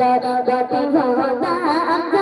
ดดดที่หัวตา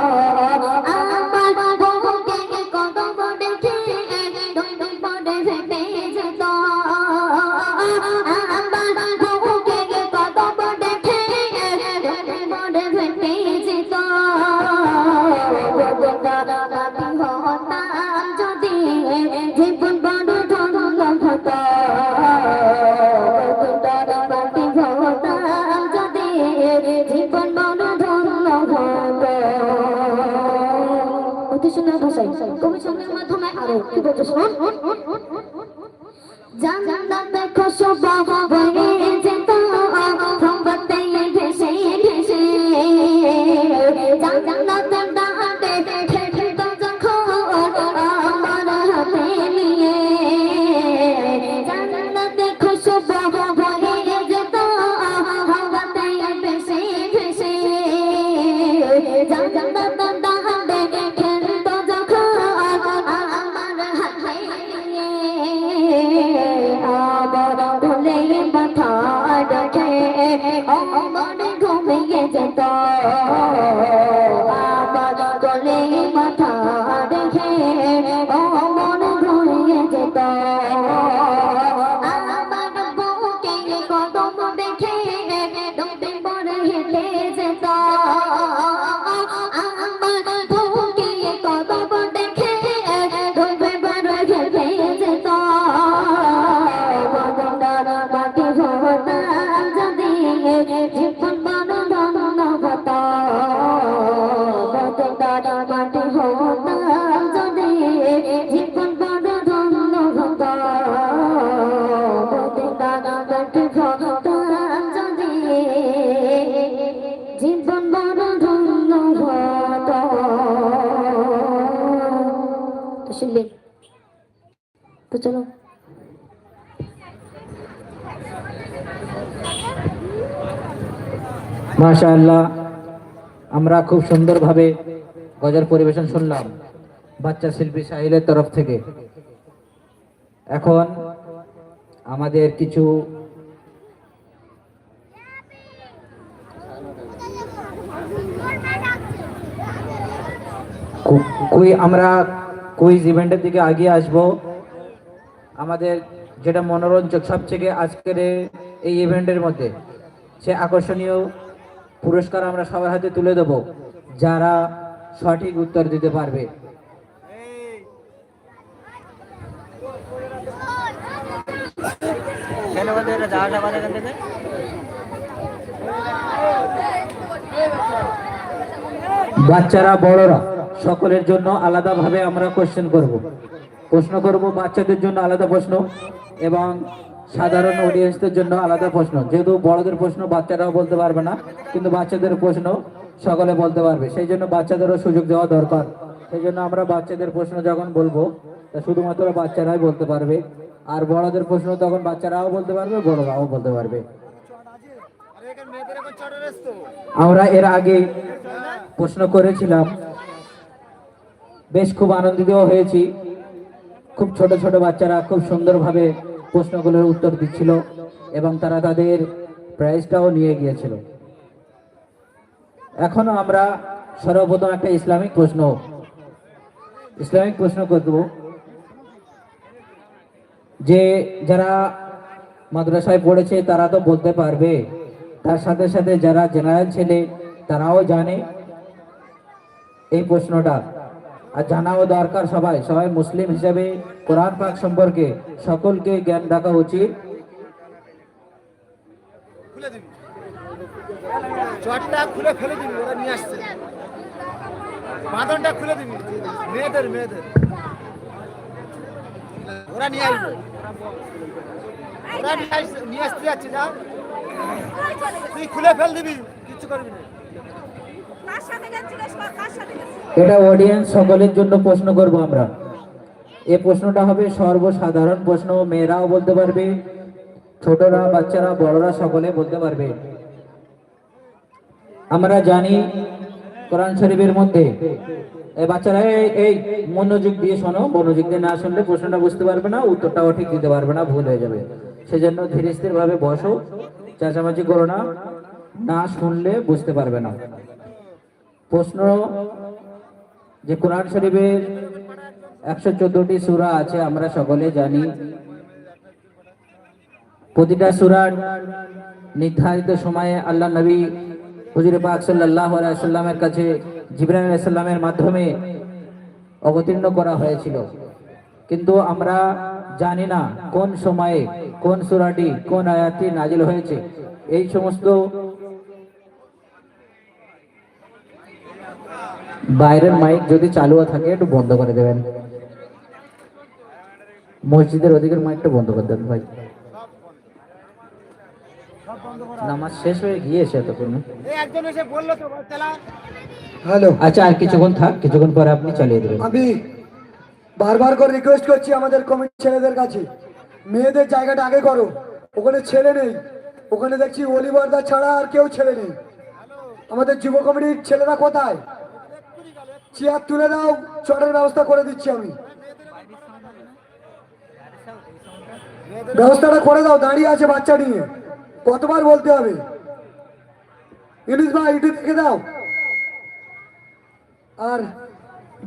অতি সুন্দর ভাষায় কবি সঙ্গের মাধ্যমে আরও কি বলছে শোন জান তো চলো। মাশাআল্লাহ, আমরা খুব সুন্দরভাবে গজার পরিবেশন শুনলাম বাচ্চা শিল্পী সাহিলের তরফ থেকে। এখন আমাদের কিছু কুই আমরা কুইজ ইভেন্টের দিকে এগিয়ে আসব? আমাদের যেটা মনোরঞ্জক সবথেকে আজকের এই ইভেন্টের মধ্যে, সে আকর্ষণীয় পুরস্কার আমরা সবার হাতে তুলে দেব, যারা সঠিক উত্তর দিতে পারবে। বাচ্চারা, বড়রা। সকলের জন্য আলাদাভাবে আমরা কোশ্চেন করব। প্রশ্ন করব বাচ্চাদের জন্য আলাদা প্রশ্ন এবং সাধারণ অডিয়েন্সদের জন্য আলাদা প্রশ্ন। যেহেতু বড়দের প্রশ্ন বাচ্চারাও বলতে পারবে না কিন্তু বাচ্চাদের প্রশ্ন সকলে বলতে পারবে। সেই জন্য বাচ্চাদেরও সুযোগ দেওয়া দরকার। সেই জন্য আমরা বাচ্চাদের প্রশ্ন যখন বলব তা শুধুমাত্র বাচ্চারাই বলতে পারবে। আর বড়দের প্রশ্ন তখন বাচ্চারাও বলতে পারবে বড়রাও বলতে পারবে। আমরা এর আগে প্রশ্ন করেছিলাম বেশ খুব আনন্দিত হয়েছি। খুব ছোট ছোট বাচ্চারা খুব সুন্দরভাবে প্রশ্নগুলোর উত্তর দিচ্ছিল এবং তারা তাদের প্রাইজটাও নিয়ে গিয়েছিল। এখনও আমরা সর্বপ্রথম একটা ইসলামিক প্রশ্ন ইসলামিক প্রশ্ন করব যে যারা মাদ্রাসায় পড়েছে তারা তো বলতে পারবে, তার সাথে সাথে যারা জেনারেল ছেলে তারাও জানে এই প্রশ্নটা। আর জানাও দরকার সবাই সবাই মুসলিম হিসেবে কোরআন পাক সম্পর্কে সকলকে জ্ঞান রাখা উচিত। চটটা নিয়ে আসতে যাচ্ছে যা তুই খুলে ফেল দিবি, কিচ্ছু করবি না কার সাথে যাচ্ছিলিস বা কার সাথে গেছিস এটা অডিয়েন্স সকলের জন্য প্রশ্ন করব আমরা। এ প্রশ্নটা হবে সর্বসাধারণ প্রশ্ন। মেয়েরাও বলতে পারবে, ছোটরা, বাচ্চারা, বড়রা সকলে বলতে পারবে। আমরা জানি কোরআন শরীফের মধ্যে। এই বাচ্চারা, এই মনোযোগ দিয়ে শোনো, মনোযোগ দিয়ে না শুনলে প্রশ্নটা বুঝতে পারবে না, উত্তরটাও ঠিক দিতে পারবে না, ভুল হয়ে যাবে। সেজন্য ধীরে স্থির ভাবে বসো, চেঁচামেচি করো না না শুনলে বুঝতে পারবে না। প্রশ্ন, যে কোরআন শরীফের একশো চোদ্দটি সুরা আছে, আমরা সকলে জানি। প্রতিটা সুরার নির্ধারিত সময়ে আল্লাহ নবী হুজুর পাক সাল্লাহ সাল্লামের কাছে জিবরাইল আলাইহিস সাল্লামের মাধ্যমে অবতীর্ণ করা হয়েছিল। কিন্তু আমরা জানি না কোন সময়ে কোন সুরাটি কোন আয়াতটি নাজিল হয়েছে। এই সমস্ত বাইরের মাইক যদি চালু থাকে একটু বন্ধ করে দেবেন। মসজিদের ওদিকের মাইকটা বন্ধ করে দেবেন ভাই। নামাজ শেষ হয়ে গিয়েছে এতক্ষণ। একজন এসে বলল তো হ্যালো। আচ্ছা আর কিছুক্ষণ থাক কিছুক্ষণ পরে আপনি চালিয়ে দেবেন। আমি বারবার করে রিকোয়েস্ট করছি আমাদের কমিটি ছেলেদের কাছে। মেয়েদের জায়গাটা আগে করো। ওখানে ছেলে নেই। ওখানে দেখছি অলিবর্দা ছাড়া আর কেউ ছেলে নেই। আমাদের যুব কমিটির ছেলেরা কোথায়? চেয়ার তুলে দাও, চটের ব্যবস্থা করে দিচ্ছি আমি। ব্যবস্থাটা করে দাও, দাঁড়িয়ে আছে বাচ্চা নিয়ে। কতবার বলতে হবে? ইলিশ ভাই একটু দেখে দাও। আর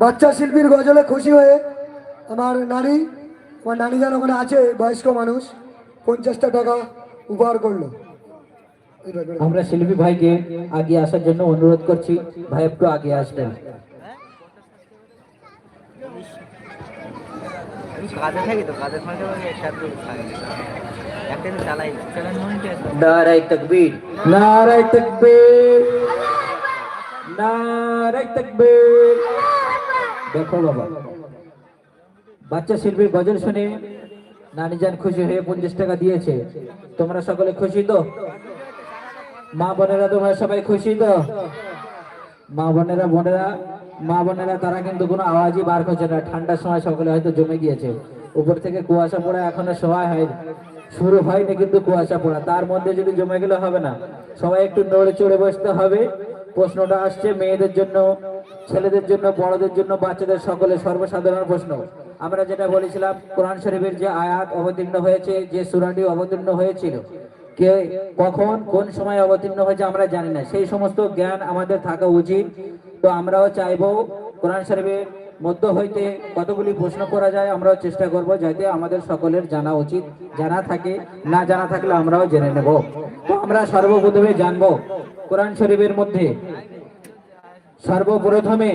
বাচ্চা শিল্পীর গজলে খুশি হয়ে আমার নারী আমার নানি যেন ওখানে আছে, বয়স্ক মানুষ, পঞ্চাশটা টাকা উপহার করল। আমরা শিল্পী ভাইকে আগে আসার জন্য অনুরোধ করছি, ভাই একটু আগে আসবেন। কাজে থাকি তো, কাজের ফাঁকে ফাঁকে চালাই দেখো বাবা। বাচ্চা শিল্পীর গজল শুনে নানিজান খুশি হয়ে পঞ্চাশ টাকা দিয়েছে। তোমরা সকলে খুশি তো? মা বোনেরা তোমরা সবাই খুশি তো? মা বোনেরা বোনেরা মা বোনেরা তারা কিন্তু কোনো আওয়াজই বার করছে না। ঠান্ডার সময় সকলে হয়তো জমে গিয়েছে। উপর থেকে কুয়াশা পড়া এখনও সময় হয়নি শুরু হয়নি কিন্তু কুয়াশা পড়া। তার মধ্যে যদি জমে গেলে হবে না। সবাই একটু নড়ে চড়ে বসতে হবে। প্রশ্নটা আসছে মেয়েদের জন্য, ছেলেদের জন্য, বড়দের জন্য, বাচ্চাদের সকলে সর্বসাধারণ প্রশ্ন। আমরা যেটা বলেছিলাম, কোরআন শরীফের যে আয়াত অবতীর্ণ হয়েছে, যে সুরাটি অবতীর্ণ হয়েছিল কে কখন, কোন সময় অবতীর্ণ হয়েছে আমরা জানি না। সেই সমস্ত জ্ঞান আমাদের থাকা উচিত। তো আমরাও চাইব কোরআন শরীফের মধ্য হইতে কতগুলি প্রশ্ন করা যায় আমরাও চেষ্টা করব, যাতে আমাদের সকলের জানা উচিত। জানা থাকে, না জানা থাকলে আমরাও জেনে নেব। তো আমরা সর্বপ্রথমে জানব কোরআন শরীফের মধ্যে সর্বপ্রথমে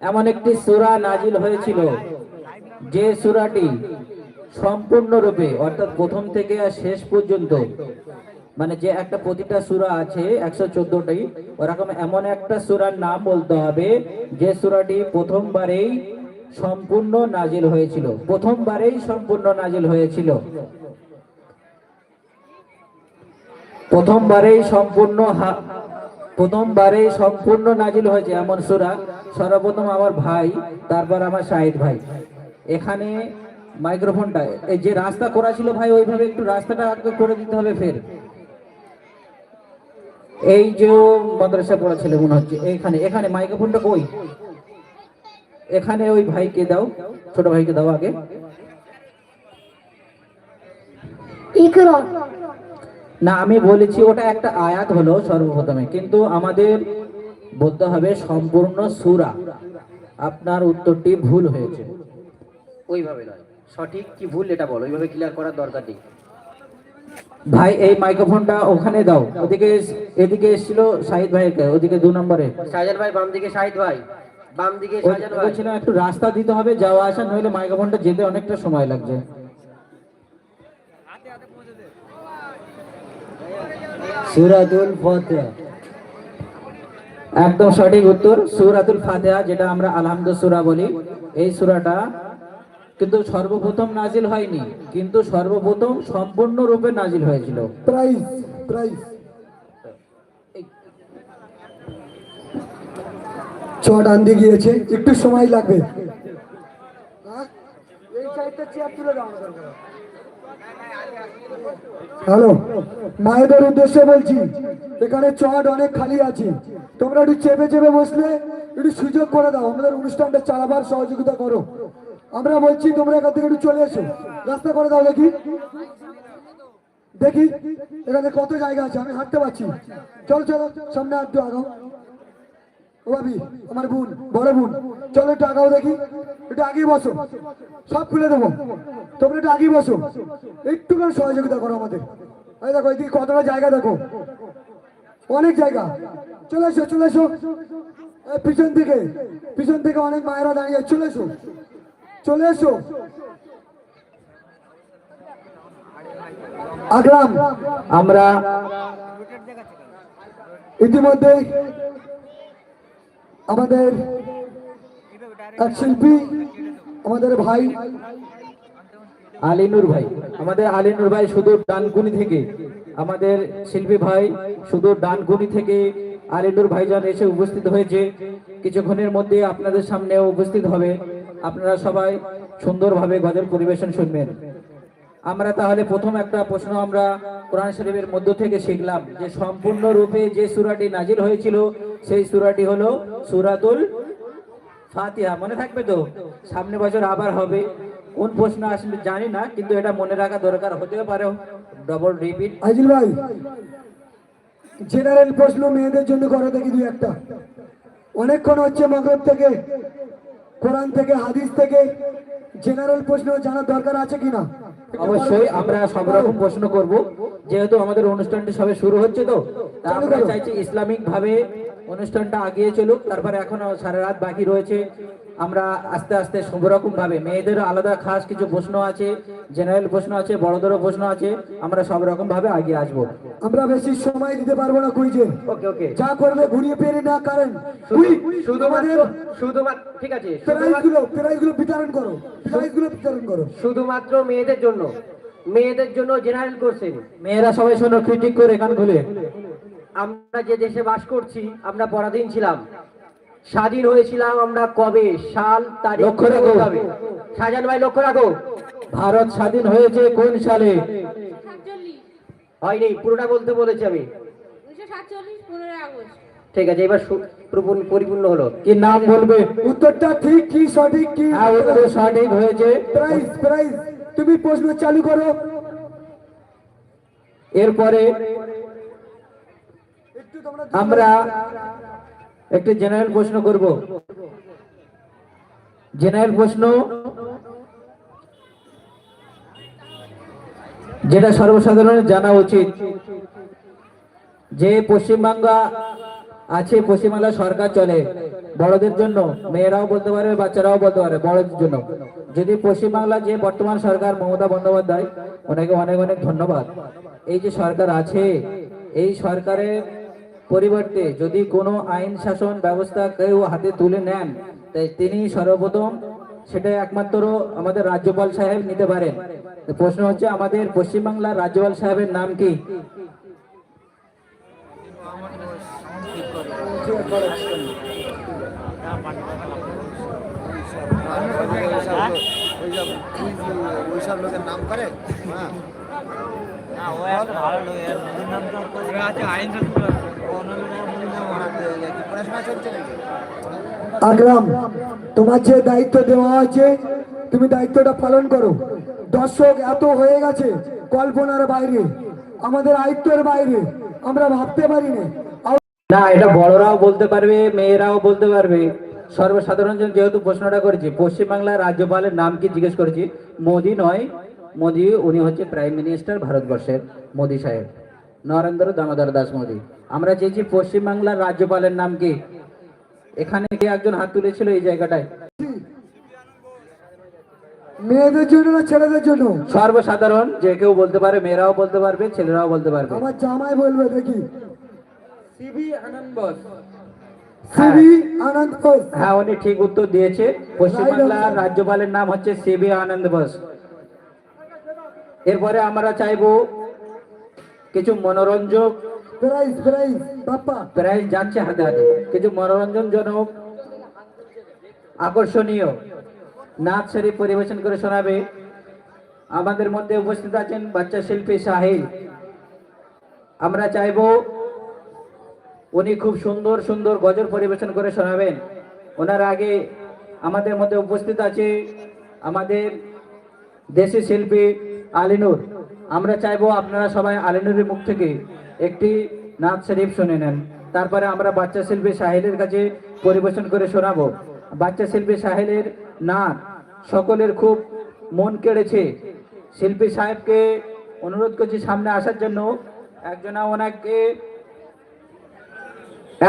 এমন একটি সুরা নাজিল হয়েছিল। যে সূরাটি সম্পূর্ণরূপে, অর্থাৎ প্রথম থেকে আর শেষ পর্যন্ত। মানে যে একটা প্রতিটা সূরা আছে, একশো চোদ্দটি, ওরকম এমন একটা সূরার নাম বলতে হবে, যে সূরাটি প্রথমবারেই সম্পূর্ণ নাজিল হয়েছিল। প্রথমবারেই সম্পূর্ণ নাজিল হয়েছিল। প্রথমবারেই সম্পূর্ণ প্রথমবারেই সম্পূর্ণ নাজিল হয়েছে এমন সুরা। সর্বপ্রথম আমার ভাই, তারপর আমার শাহিদ ভাই। এখানে মাইক্রোফোনটা এই যে রাস্তা করা ছিল ভাই ওইভাবে একটু রাস্তাটা আগে করে দিতে হবে ফের। এই যে মাদ্রাসা পড়া ছেলে মনে হচ্ছে এখানে এখানে মাইক্রোফোনটা কই? এখানে ওই ভাইকে দাও ছোট ভাইকে দাও আগে। না আমি বলেছি ওটা একটা আয়াত হলো সর্বপ্রথমে কিন্তু আমাদের বলতে হবে সম্পূর্ণ সুরা। আপনার উত্তরটি ভুল হয়েছে। ওইভাবে নয়। সঠিক কি ভুল এটা বলো ওইভাবে ক্লিয়ার করার দরকার নেই। ভাই এই মাইক্রোফোনটা ওখানে দাও ওদিকে এদিকে এসেছিল শাহিদ ভাইয়ের কাছে, ওদিকে দু নম্বরে। শাহজাহান ভাই বাম দিকে শাহিদ ভাই বাম দিকে শাহজাহান ভাই। বলছিলাম একটু রাস্তা দিতে হবে যাওয়া আসা নইলে মাইক্রোফোনটা যেতে অনেকটা সময় লাগছে। সুরাতুল ফাতিহা। একদম সঠিক উত্তর সূরাতুল ফাতিহা যেটা আমরা আলহামদুল সূরা বলি। এই সূরাটা কিন্তু সর্বপ্রথম নাজিল হয়নি। কিন্তু সর্বপ্রথম সম্পূর্ণ রূপে নাজিল হয়েছিল। দিয়ে গিয়েছে। একটু সময় লাগবে। হ্যাঁ? হ্যালো, মায়েদের উদ্দেশ্যে বলছি, এখানে চট অনেক খালি আছে। তোমরা একটু চেপে চেপে বসলে, একটু সুযোগ করে দাও। আমাদের অনুষ্ঠানটা চালাবার সহযোগিতা করো। আমরা বলছি, তোমরা এখান থেকে একটু চলে এসো। রাস্তা করে দাও দেখি। দেখি, এখানে কত জায়গা আছে, আমি হাঁটতে পারছি। চলো চলো, সামনে একটু আগাও। ও ভাবি, আমার বোন, বড় বোন। চলো, একটু আগাও দেখি। একটু আগেই বসো। সব খুলে দেবো। তোমরা একটু আগেই বসো। একটু করে সহযোগিতা করো আমাদের। এই দেখো এদিকে কতটা জায়গা দেখো। অনেক জায়গা। চলে এসো চলে এসো। পিছন থেকে পিছন থেকে অনেক মায়েরা দাঁড়িয়ে চলে এসো। চলে এসো। আগলাম। আমরা ইতিমধ্যে আমাদের এক শিল্পী, আমাদের ভাই আলিনুর ভাই। আমাদের আলিনুর ভাই শুধু ডানকুনি থেকে। আমাদের শিল্পী ভাই শুধু ডানকুনি থেকে আলিনুর ভাইজান এসে উপস্থিত হয়েছে। কিছুক্ষণের মধ্যে আপনাদের সামনে উপস্থিত হবে। আপনারা সবাই সুন্দরভাবে গজল পরিবেশন শুনবেন। আমরা তাহলে প্রথম একটা প্রশ্ন আমরা কোরআন শরীফের মধ্য থেকে শিখলাম যে সম্পূর্ণ রূপে যে সূরাটি নাজিল হয়েছিল, সেই সূরাটি হলো সূরাতুল ফাতিহা। মনে থাকবে তো? সামনে বছর আবার হবে। কোন প্রশ্ন আসলে জানি না, কিন্তু এটা মনে রাখা দরকার, হতেও পারে। ডবল রিপিট আজিল ভাই জেনারেল প্রশ্ন মেয়েদের জন্য করো দেখি দুই একটা। অনেকক্ষণ হচ্ছে মগরব থেকে। কোরআন থেকে হাদিস থেকে জেনারেল প্রশ্ন জানার দরকার আছে কিনা? অবশ্যই আমরা সব রকম প্রশ্ন করব। যেহেতু আমাদের অনুষ্ঠানটি সবে শুরু হচ্ছে তো আমরা চাইছি ইসলামিক ভাবে অনুষ্ঠানটা আগিয়ে চলুক তারপরে এখনও সারা রাত বাকি রয়েছে। আমরা আস্তে আস্তে সব রকম ভাবে মেয়েদের আলাদা খাস কিছু প্রশ্ন আছে জেনারেল প্রশ্ন আছে বড়দেরও প্রশ্ন আছে আমরা সব রকম ভাবে আগিয়ে আসব। আমরা বেশি সময় দিতে পারব না কুইজে। ওকে ওকে। যা করবে ঘুরিয়ে পেরে না কারেন শুধুমাত্র শুধুমাত্র ঠিক আছে প্রাইজ শুধুমাত্রগুলো প্রাইজগুলো বিতরণ করো। প্রাইজগুলো বিতরণ করো। শুধুমাত্র মেয়েদের জন্য। মেয়েদের জন্য জেনারেল কোশ্চেন মেয়েরা সবাই শোনো ক্রিটিক করে কান খুলে। আমরা যে দেশে বাস করছি আমরা পরাধীন ছিলাম। স্বাধীন হয়েছিলাম আমরা কবে? সাল তারিখ লক্ষ্য রাখো। শাহজাহান ভাই লক্ষ্য রাখো। ভারত স্বাধীন হয়েছে কোন সালে? হয়নি পুরোটা বলতে বলেছি আমি। ঠিক আছে এবার পরিপূর্ণ হলো। কি নাম বলবে? উত্তরটা ঠিক কি সঠিক কি হ্যাঁ সঠিক হয়েছে। Prize prize. তুমি প্রশ্ন চালু করো। এরপরে আমরা একটি জেনারেল প্রশ্ন করব। জেনারেল প্রশ্ন যেটা সর্বসাধারণের জানা উচিত যে পশ্চিমবাংলা আছে পশ্চিমবাংলা সরকার চলে বড়দের জন্য, মেয়েরাও বলতে পারে, বাচ্চারাও বলতে পারে, বড়দের জন্য। যদি পশ্চিমবাংলা যে বর্তমান সরকার, মমতা বন্দ্যোপাধ্যায়, ওনাকে অনেক অনেক ধন্যবাদ। এই যে সরকার আছে, এই সরকারের পরিবর্তে যদি কোনো আইন শাসন ব্যবস্থা কেউ হাতে তুলে নেন তাই তিনি সর্বপ্রথম সেটা একমাত্র আমাদের রাজ্যপাল সাহেব নিতে পারেন। প্রশ্ন হচ্ছে আমাদের পশ্চিমবাংলার রাজ্যপাল সাহেবের নাম কি? ওইসব লোকের নাম করে হ্যাঁ আকরাম তোমার যে দায়িত্ব দেওয়া হয়েছে তুমি দায়িত্বটা পালন করো। দর্শক, এত হয়ে গেছে কল্পনার বাইরে। আমাদের আয়ত্তের বাইরে। আমরা ভাবতে পারি না, এটা বড়রাও বলতে পারবে, মেয়েরাও বলতে পারবে। সর্বসাধারণ যেহেতু প্রশ্নটা করেছি, পশ্চিমবাংলার রাজ্যপালের নাম কি জিজ্ঞেস করেছি? মোদি নয়। মোদি, উনি হচ্ছে প্রাইম মিনিস্টার ভারতবর্ষের মোদি সাহেব। নরেন্দ্র দামোদর দাস মোদী। আমরা চেয়েছি পশ্চিমবাংলার রাজ্যপালের নাম কি? এখানে কে একজন হাত তুলেছিল এই জায়গাটায়? মেয়েদের জন্য না ছেলেদের জন্য? সর্বসাধারণ যে কেউ বলতে পারে মেয়েরাও বলতে পারবে ছেলেরাও বলতে পারবে। আমার জামাই বলবে দেখি। CB Anand boss. CB Anand Ghosh. হ্যাঁ উনি ঠিক উত্তর দিয়েছে। পশ্চিমবাংলার রাজ্যপালের নাম হচ্ছে সিবি আনন্দ বোস। এরপরে আমরা চাইব কিছু মনোরঞ্জক প্রাইজ প্রাইজ বাপ্পা। প্রাইজ যাচ্ছে হাতে হাতে। কিছু মনোরঞ্জনজনক আকর্ষণীয়। নাচ শরীফ পরিবেশন করে শোনাবে। আমাদের মধ্যে উপস্থিত আছেন বাচ্চা শিল্পী সাহিল। আমরা চাইব উনি খুব সুন্দর সুন্দর গজল পরিবেশন করে শোনাবেন। ওনার আগে আমাদের মধ্যে উপস্থিত আছে আমাদের দেশি শিল্পী আলিনুর, আমরা চাইব আপনারা সবাই আলিনুরের মুখ থেকে একটি নাচ শরীফ শুনে নেন। তারপরে আমরা বাচ্চা শিল্পী সাহেলের কাছে পরিবেশন করে শোনাবো। বাচ্চা শিল্পী সাহেলের নাচ সকলের খুব মন কেড়েছে। শিল্পী সাহেবকে অনুরোধ করছি সামনে আসার জন্য, একজনা ওনাকে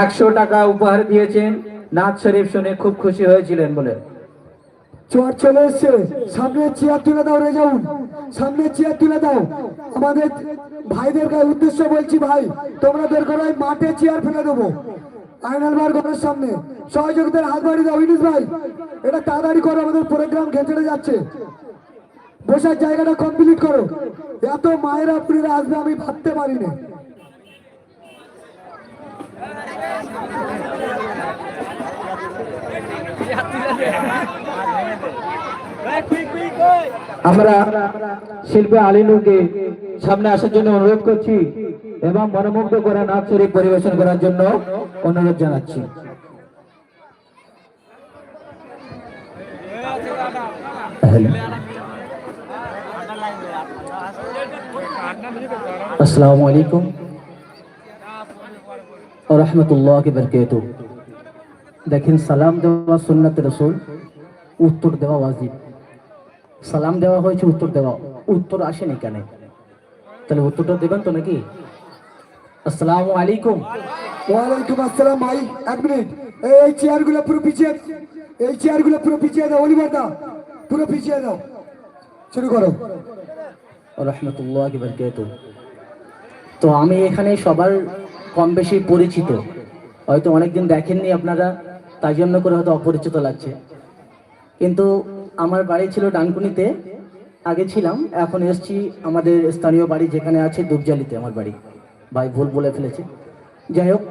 একশো টাকা উপহার দিয়েছেন। নাচ শরীফ শুনে খুব খুশি হয়েছিলেন বলে। চর চলে এসছে। সামনে চেয়ার তুলে দাও, রেজাউল। সামনে চেয়ার তুলে দাও। আমাদের ভাইদেরকে উদ্দেশ্য বলছি ভাই, তোমরা বের করো মাঠে চেয়ার ফেলে দেবো। আয়নাল বার ঘরের সামনে। সহযোগিতার হাত বাড়ি দাও ইনুস ভাই। এটা তাড়াতাড়ি করো, আমাদের প্রোগ্রাম ঘেঁচড়ে যাচ্ছে। বসার জায়গাটা কমপ্লিট করো। এত মায়েরা পুরীরা আসবে, আমি ভাবতে পারি আমরা শিল্পী আলিনুকে সামনে আসার জন্য অনুরোধ করছি এবং মনোমুগ্ধ করা নাচ পরিবেশন করার জন্য অনুরোধ জানাচ্ছি। আসসালামু আলাইকুম। রহমতুল্লাহ বরকাত দেখেন, সালাম দেওয়া সুন্নাত রসুল, উত্তর দেওয়া ওয়াজিব। সালাম দেওয়া হয়েছে উত্তর দেওয়া উত্তর আসেনি কেন? তাহলে উত্তরটা দেবেন তো নাকি? আসসালামু আলাইকুম। ওয়ালাইকুম আসসালাম ভাই এক মিনিট। এই চেয়ারগুলো পুরো পিছিয়ে এই চেয়ারগুলো পুরো পিছিয়ে দাও অলিভার দা পুরো পিছিয়ে দাও। শুরু করো। রহমতুল্লাহ বরকাত তো আমি এখানে সবার কম বেশি পরিচিত। হয়তো অনেকদিন দেখেননি আপনারা তাই জন্য করে হয়তো অপরিচিত লাগছে। কিন্তু আমার বাড়ি ছিল ডানকুনিতে আগে ছিলাম এখন এসছি আমাদের স্থানীয় বাড়ি যেখানে আছে দুবজালিতে আমার বাড়ি। ভাই ভুল বলে ফেলেছে। যাই হোক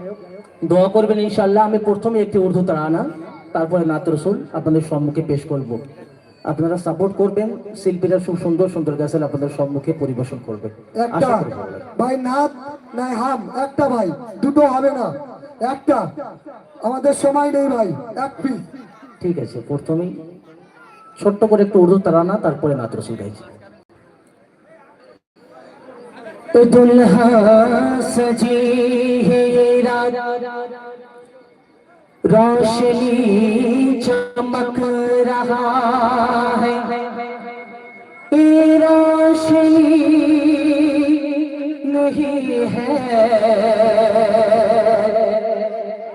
দোয়া করবেন ইনশাল্লাহ আমি প্রথমে একটি উর্দু তারানা তারপরে নাত রসুল আপনাদের সম্মুখে পেশ করব। আপনারা সাপোর্ট করবেন শিল্পীরা খুব সুন্দর সুন্দর গাছেল আপনাদের সম্মুখে পরিবেশন করবে। একটা। ভাই নাথ নাই হাম একটা ভাই দুটো হবে না একটা। আমাদের সময় নেই ভাই এক ঠিক আছে প্রথমেই ছোট্ট করে একটু উর্দু তারানা তারপরে নাত রসুল গাইছি दुल्हा सजी है ये रात रोशनी चमक रहा है ये रोशनी नहीं है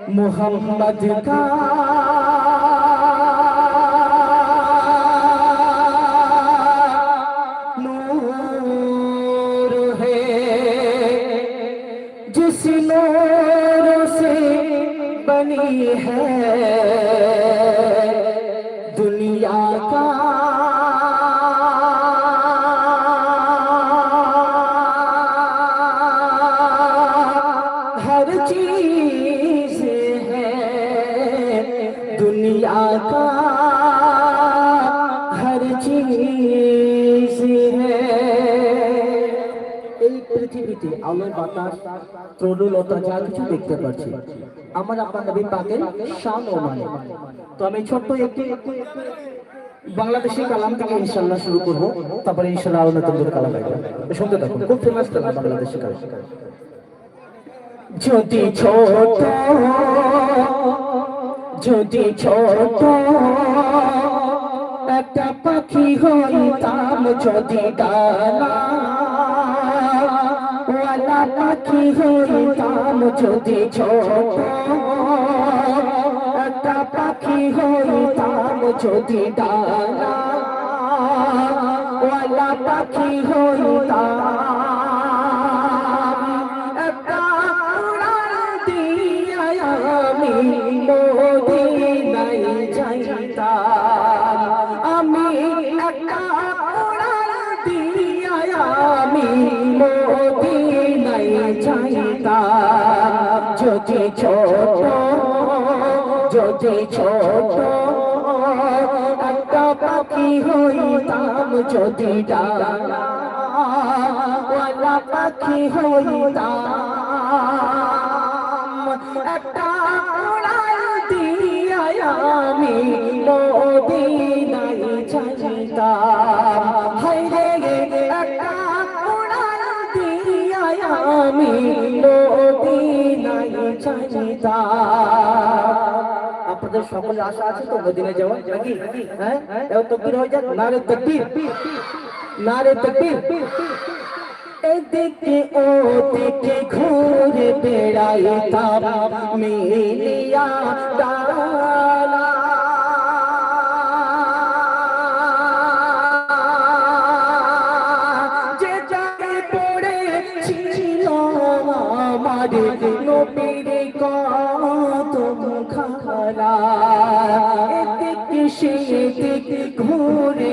मोहम्मद का এই যা কিছু দেখতে আমার আপনার ছোট্ট বাংলাদেশি কালাম থেকে ইনশাল্লাহ শুরু করব তারপরে ইনশাল্লাহ করে কালাম শুনতে থাকুন খুব ফেমাস কালাম বাংলাদেশি কালাম যদি ছোট যদি ছোট একটা পাখি হইতাম যদি ডানা। ওয়ালা পাখি হইতাম যদি ছোট। একটা পাখি হইতাম যদি ডানা। ওয়ালা পাখি হইতাম ডালা ওয়ালা পাখি হইতাম। একটা উড়াল দিয়া আমি মদিনায় যাইতাম হায় রে, একটা উড়াল দিয়া আমি মদিনায় যাইতাম আপনাদের সকলে আশা আছে তো মদিনা যাওয়ার, নাকি? হ্যাঁ? তকবির হয়ে যাক, নারে তকবীর। নারে তকবীর। এদিকে ও দিকে ঘুরে বেড়াইতাম, মিলিয়া ডালা Nuri.